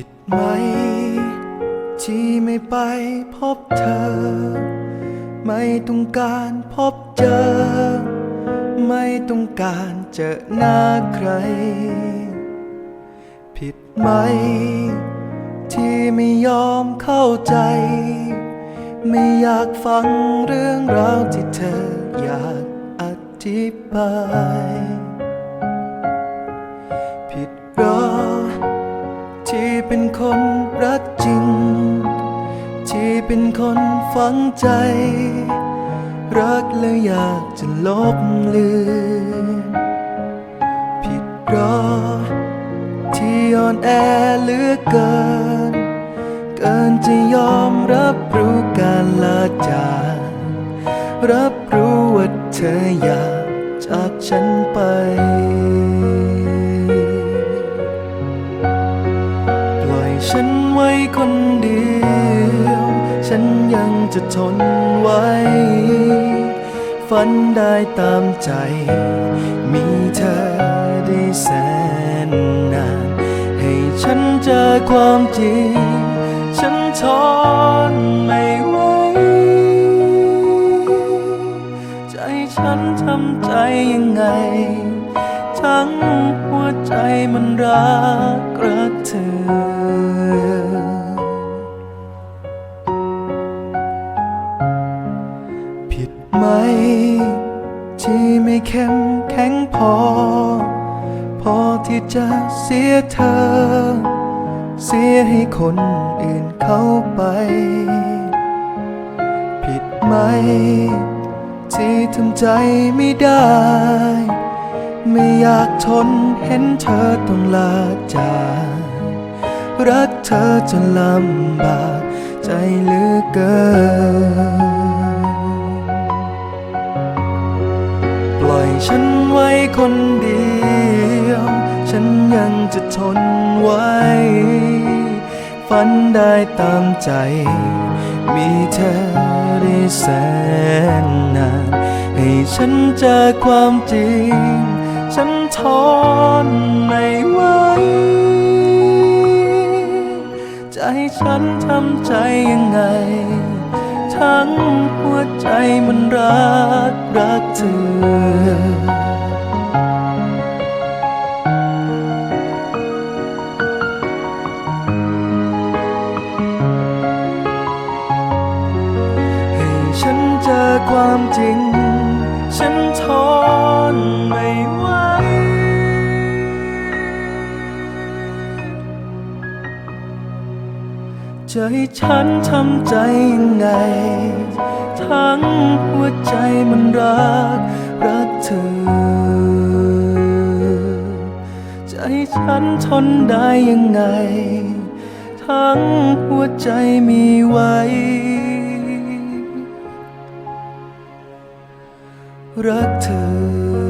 ผิดไหม ที่ไม่ไปพบเธอ ไม่ต้องการพบเจอ ไม่ต้องการเจอหน้าใคร ผิดไหม ที่ไม่ยอมเข้าใจ ไม่อยากฟังเรื่องราวที่เธออยากอธิบาย ผิดเหรอ ที่เป็นคนรักจริง ที่เป็นคนฝังใจ รักแล้วอยากจะลบลือผิดรอที่อ่อนแอเหลือเกิน เกินจะยอมรับรู้การลาจากรับรู้ว่าเธออยากจากฉันไป ยังจะทนไว้ ฝันได้ตามใจ มีเธอได้แสนนาน ให้ฉันเจอความจริง ฉันทนไม่ไหว ใจฉันทำใจยังไง ทั้งหัวใจมันรักรักเธอ ไหม ที่ไม่เข้มแข็งพอ พอที่จะเสียเธอ เสียให้คนอื่นเข้าไป ผิดไหม ที่ทำใจไม่ได้ ไม่อยากทนเห็นเธอต้องลาจากรักเธอจนลำบากใจเหลือเกิน คนเดียว ฉันยังจะทนไว้ ฝันได้ตามใจ มีเธอได้แสนนาน ให้ฉันเจอความจริง ฉันทนไม่ไหวใจฉันทำใจยังไง ทั้งหัวใจมันรักรักเธอ ความจริง ฉันทนไม่ไหวใจฉันทำใจยังไง ทั้งหัวใจมันรัก รักเธอใจฉันทนได้ยังไง ทั้งหัวใจมีไว้ รักเธอ